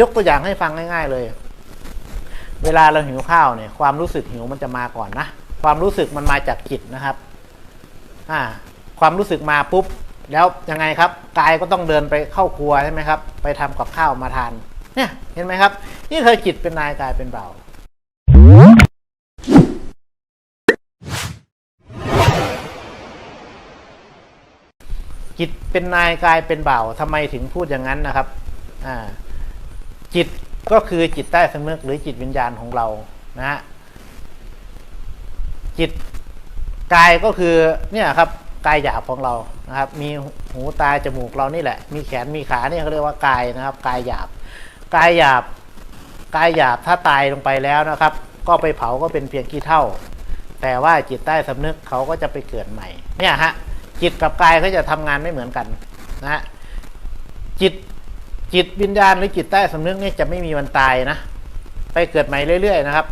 ยกตัวอย่างให้ฟังง่าย ๆ เลย เวลาเราหิวข้าวเนี่ยความรู้สึกหิวมันจะมาก่อนนะ ความรู้สึกมันมาจากจิตนะครับอ่าความรู้สึกมาปุ๊บ แล้วยังไงครับกายก็ต้องเดินไปเข้าครัวใช่ไหมครับ ไปทำกับข้าวมาทาน เนี่ยเห็นไหมครับ นี่เคยจิตเป็นนายกายเป็นเบาจิตเป็นนายกายเป็นเบาทำไมถึงพูดอย่างนั้นนะครับ อ่า จิตก็คือจิตใต้สำนึกหรือจิตวิญญาณของเรานะฮะจิตกายก็คือเนี่ยครับกายหยาบของเรานะครับ มีหูตาจมูกเรานี่แหละ มีแขนมีขาเนี่ยเขาเรียกว่ากายนะครับ กายหยาบ กายหยาบ กายหยาบถ้าตายลงไปแล้วนะครับ ก็ไปเผาก็เป็นเพียงขี้เท่า แต่ว่าจิตใต้สำนึกเขาก็จะไปเกิดใหม่ เนี่ยฮะจิตกับกายเขาจะทำงานไม่เหมือนกันนะฮะจิต จิตวิญญาณหรือจิตใต้สำนึกนี่จะไม่มีวันตายนะ ไปเกิดใหม่เรื่อยๆนะครับ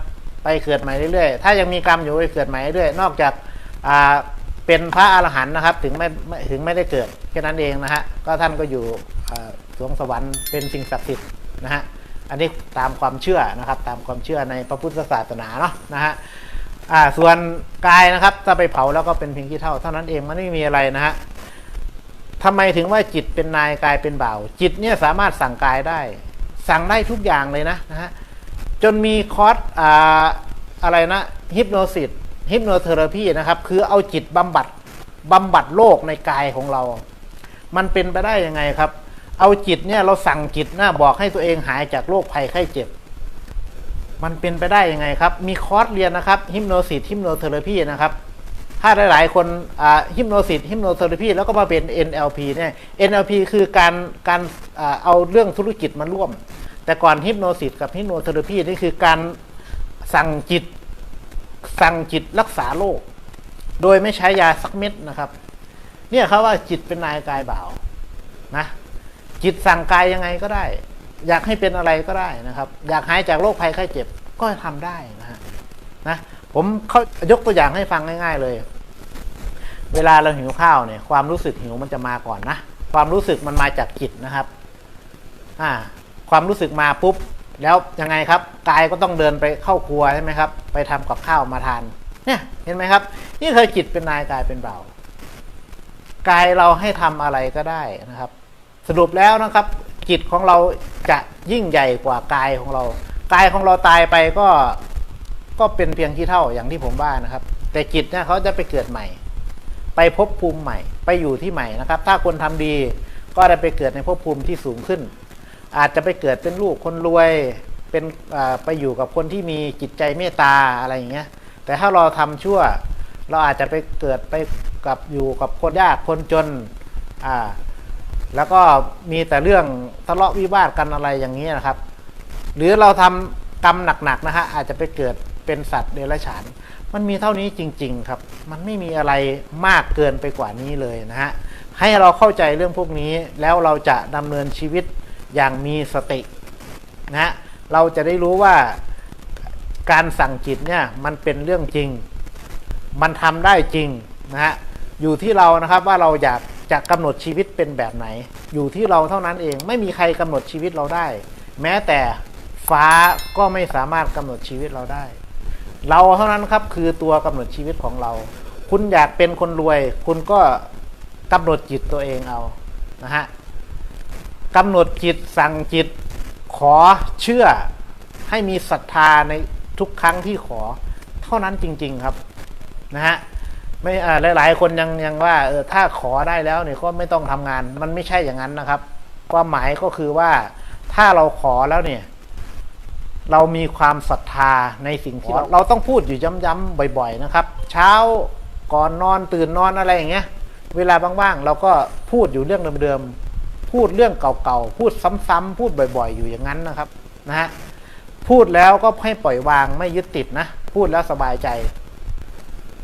ไปเกิดใหม่เรื่อยๆ ถ้ายังมีกรรมอยู่ไปเกิดใหม่เรื่อยๆ นอกจากาเป็นพระอรหันต์นะครับ ถึงไม่ถึงไม่ได้เกิดแค่นั้นเองนะฮะ ก็ท่านก็อยู่สวงสวรรค์เป็นสิ่งศักดิ์สิทธิ์นะฮะ อันนี้ตามความเชื่อนะครับ ตามความเชื่อในพระพุทธศาสนาเนาะนะฮะอ่าส่วนกายนะครับ ถ้าไปเผาแล้วก็เป็นเพียงขี้เท่าเท่านั้นเองมันไม่มีอะไรนะฮะ ทำไมถึงว่าจิตเป็นนายกายเป็นบ่าวจิตเนี่ยสามารถสั่งกายได้ สั่งได้ทุกอย่างเลยนะนะฮะจนมีคอร์สอ่าอะไรนะฮิปโนซิสฮิปโนเทอราพีนะครับ คือเอาจิตบำบัดบำบัดโรคในกายของเรา มันเป็นไปได้ยังไงครับ เอาจิตเนี่ยเราสั่งจิตนะบอกให้ตัวเองหายจากโรคภัยไข้เจ็บ มันเป็นไปได้ยังไงครับ มีคอร์สเรียนนะครับฮิปโนซิสฮิปโนเทอราพีนะครับ ถ้าหลาย ๆ คนฮิปโนซิสฮิปโนเทอราพีแล้วก็มาเป็น NLP เนี่ย NLP คือการการอเอาเรื่องธุรกิจมาร่วม แต่ก่อนฮิปโนซิสกับฮิปโนเทอราพีนี่คือการสั่งจิต สั่งจิตรักษาโรคโดยไม่ใช้ยาสักเม็ดนะครับ เนี่ยเขาว่าจิตเป็นนายกายบ่าวนะจิตสั่งกายยังไงก็ได้ อยากให้เป็นอะไรก็ได้นะครับ อยากหายจากโรคภัยไข้เจ็บก็ทำได้นะฮะนะผมเขายกตัวอย่างให้ฟังง่าย ๆ เลย เวลาเราหิวข้าวเนี่ยความรู้สึกหิวมันจะมาก่อนนะ ความรู้สึกมันมาจากจิตนะครับอ่าความรู้สึกมาปุ๊บแล้วยังไงครับกายก็ต้องเดินไปเข้าครัวใช่ไหมครับ ไปทำกับข้าวมาทาน เนี่ยเห็นไหมครับ นี่เคยจิตเป็นนายกายเป็นเบากายเราให้ทำอะไรก็ได้นะครับ สรุปแล้วนะครับ จิตของเราจะยิ่งใหญ่กว่ากายของเรา กายของเราตายไปก็ก็เป็นเพียงที่เท่าอย่างที่ผมว่านะครับ แต่จิตเนี่ยเขาจะไปเกิดใหม่ ไปพบภูมิใหม่ ไปอยู่ที่ใหม่นะครับ ถ้าคนทำดีก็ได้ไปเกิดในภพภูมิที่สูงขึ้น อาจจะไปเกิดเป็นลูกคนรวยเป็นไปอยู่กับคนที่มีจิตใจเมตตาอะไรอย่างเงี้ยแต่ถ้าเราทำชั่ว เราอาจจะไปเกิดไปกับอยู่กับคนยากคนจนอ่าแล้วก็มีแต่เรื่องทะเลาะวิวาทกันอะไรอย่างนี้นะครับ หรือเราทำกรรมหนักๆนะฮะอาจจะไปเกิดเป็นสัตว์เดรัจฉาน มันมีเท่านี้จริง ๆ ครับ มันไม่มีอะไรมากเกินไปกว่านี้เลยนะฮะ ให้เราเข้าใจเรื่องพวกนี้แล้วเราจะดำเนินชีวิตอย่างมีสตินะฮะ เราจะได้รู้ว่าการสั่งจิตเนี่ยมันเป็นเรื่องจริง มันทำได้จริงนะฮะ อยู่ที่เรานะครับว่าเราอยากจะกำหนดชีวิตเป็นแบบไหน อยู่ที่เราเท่านั้นเองไม่มีใครกำหนดชีวิตเราได้ แม้แต่ฟ้าก็ไม่สามารถกำหนดชีวิตเราได้ เราเท่านั้นครับคือตัวกำหนดชีวิตของเรา คุณอยากเป็นคนรวย คุณก็กำหนดจิตตัวเองเอานะฮะกำหนดจิตสั่งจิตขอเชื่อให้มีศรัทธาในทุกครั้งที่ขอ เท่านั้นจริง ๆครับนะฮะไม่อ่าหลาย ๆ คนยังยังว่าเออถ้าขอได้แล้วเนี่ยก็ไม่ต้องทำงาน มันไม่ใช่อย่างนั้นนะครับ ความหมายก็คือว่าถ้าเราขอแล้วเนี่ย เรามีความศรัทธาในสิ่งที่เราเราต้องพูดอยู่ย้ำๆบ่อย ๆนะครับ เช้าก่อนนอนตื่นนอนอะไรอย่างเงี้ย เวลาว่างๆเราก็พูดอยู่เรื่องเดิมๆพูดเรื่องเก่าๆพูดซ้ำๆพูดบ่อย ๆ อยู่อย่างนั้นนะครับนะฮะพูดแล้วก็ให้ปล่อยวางไม่ยึดติดนะ พูดแล้วสบายใจ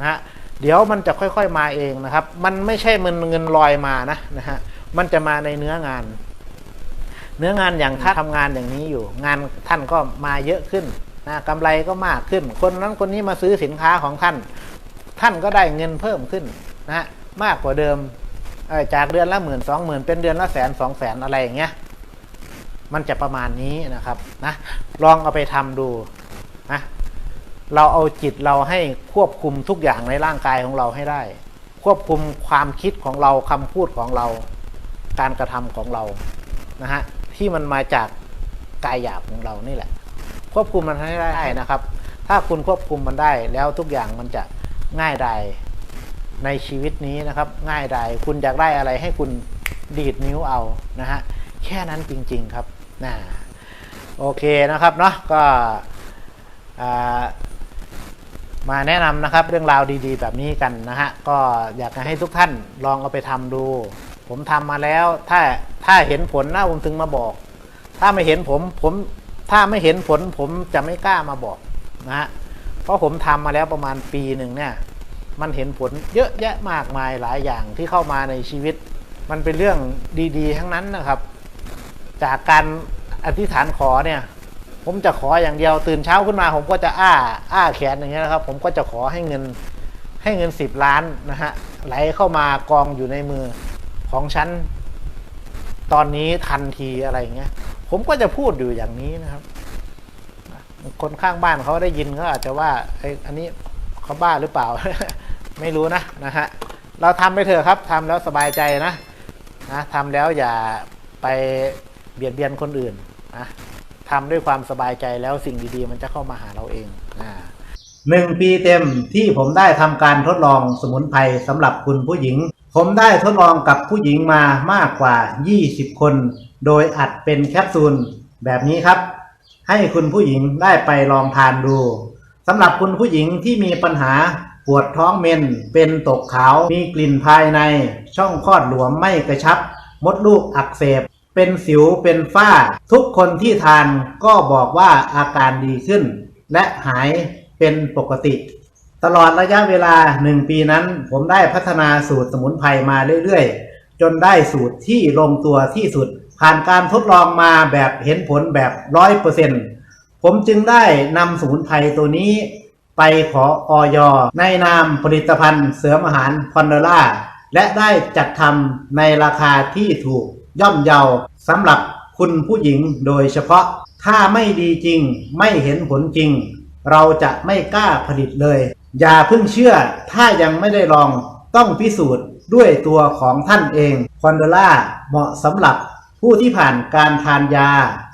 นะฮะเดี๋ยวมันจะค่อยๆมาเองนะครับ มันไม่ใช่มันเงินลอยมานะนะฮะมันจะมาในเนื้องาน เนื้องานอย่างถ้าทำงานอย่างนี้อยู่ งานท่านก็มาเยอะขึ้นนะกำไรก็มากขึ้น คนนั้นคนนี้มาซื้อสินค้าของท่าน ท่านก็ได้เงินเพิ่มขึ้นนะฮะมากกว่าเดิมเอ่อจากเดือนละหมื่นสองหมื่นเป็นเดือนละแสนสองแสนอะไรอย่างเงี้ยมันจะประมาณนี้นะครับนะลองเอาไปทำดูนะเราเอาจิตเราให้ควบคุมทุกอย่างในร่างกายของเราให้ได้ ควบคุมความคิดของเราคำพูดของเรา การกระทำของเรานะฮะ ที่มันมาจากกายหยาบของเรานี่แหละ ควบคุมมันให้ได้นะครับ ถ้าคุณควบคุมมันได้ แล้วทุกอย่างมันจะง่ายดายในชีวิตนี้นะครับ ง่ายดายคุณอยากได้อะไรให้คุณดีดนิ้วเอานะฮะแค่นั้นจริง ๆครับนะโอเคนะครับเนาะก็มาแนะนำนะครับเรื่องราวดีๆ แบบนี้กันนะฮะก็อยากให้ทุกท่านลองเอาไปทำดู ผมทำมาแล้ว ถ้าถ้าเห็นผลนะผมถึงมาบอก ถ้าไม่เห็นผมผมถ้าไม่เห็นผลผมจะไม่กล้ามาบอกนะฮะเพราะผมทำมาแล้วประมาณปีหนึ่งเนี่ยมันเห็นผลเยอะแยะมากมายหลายอย่างที่เข้ามาในชีวิต มันเป็นเรื่องดีๆ ทั้งนั้นนะครับ จากการอธิษฐานขอเนี่ย ผมจะขออย่างเดียวตื่นเช้าขึ้นมา ผมก็จะอ้าอ้าแขนอย่างเงี้ยนะครับ ผมก็จะขอให้เงินให้เงินสิบล้านนะฮะไหลเข้ามากองอยู่ในมือ ของฉัน ตอนนี้ทันทีอะไรเงี้ย ผมก็จะพูดอยู่อย่างนี้นะครับคนข้างบ้านเขาได้ยินเขาอาจจะว่าไอ้อันนี้เขาบ้าหรือเปล่า ไม่รู้นะนะฮะเราทำไปเถอะครับทำแล้วสบายใจนะนะทำแล้วอย่าไปเบียดเบียนคนอื่นนะทำด้วยความสบายใจแล้วสิ่งดีๆ มันจะเข้ามาหาเราเองอ่า หนึ่งปีเต็มที่ผมได้ทำการทดลองสมุนไพรสำหรับคุณผู้หญิง ผมได้ทดลองกับผู้หญิงมามากกว่า 20 คน โดยอัดเป็นแคปซูลแบบนี้ครับ ให้คุณผู้หญิงได้ไปลองทานดูสำหรับคุณผู้หญิงที่มีปัญหาปวดท้องเมนเป็นตกขาวมีกลิ่นภายใน ช่องคลอดหลวมไม่กระชับ มดลูกอักเสบ เป็นสิวเป็นฝ้า ทุกคนที่ทานก็บอกว่าอาการดีขึ้น และหาย เป็นปกติ ตลอดระยะเวลา 1 ปีนั้น ผมได้พัฒนาสูตรสมุนไพรมาเรื่อยๆ จนได้สูตรที่ลงตัวที่สุด ผ่านการทดลองมาแบบเห็นผลแบบร้อยเปอร์เซ็นต์ผมจึงได้นำสมุนไพรตัวนี้ไปขอออยในนามผลิตภัณฑ์เสริมอาหารพอนเดล่าและได้จัดทำในราคาที่ถูกย่อมเยาสำหรับคุณผู้หญิงโดยเฉพาะ ถ้าไม่ดีจริงไม่เห็นผลจริง เราจะไม่กล้าผลิตเลย อย่าเพิ่งเชื่อถ้ายังไม่ได้ลองต้องพิสูจน์ด้วยตัวของท่านเองคอนเดล่าเหมาะสำหรับผู้ที่ผ่านการทานยา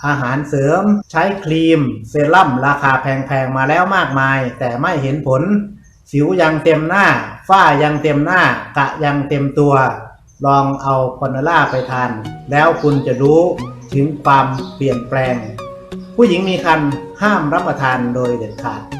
อาหารเสริม ใช้ครีม เซรั่มราคาแพงๆ มาแล้วมากมาย แต่ไม่เห็นผล สิวยังเต็มหน้า ฝ้ายังเต็มหน้ากะยังเต็มตัว ลองเอาคอนเดล่าไปทาน แล้วคุณจะรู้ถึงความเปลี่ยนแปลง ผู้หญิงมีคันห้ามรับประทานโดยเด็ดขาด